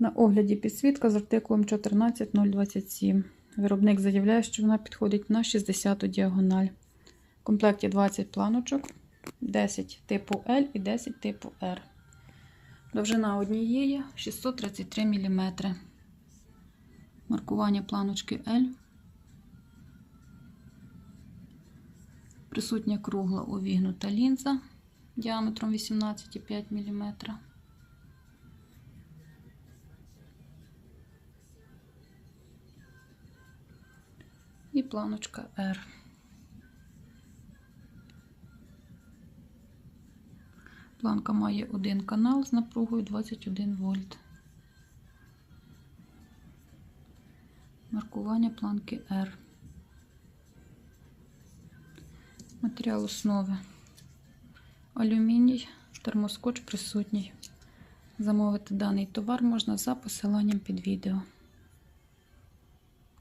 На огляді підсвітка з артикулом 14027. Виробник заявляє, що вона підходить на 60 діагональ. В комплекті 20 планочок, 10 типу L і 10 типу R. Довжина однієї 633 мм. Маркування планочки L. Присутня кругла увігнута лінза діаметром 18,5 мм. І планочка R. Планка має один канал з напругою 21 вольт. Маркування планки R. Матеріал основи. Алюміній, термоскоч присутній. Замовити даний товар можна за посиланням під відео.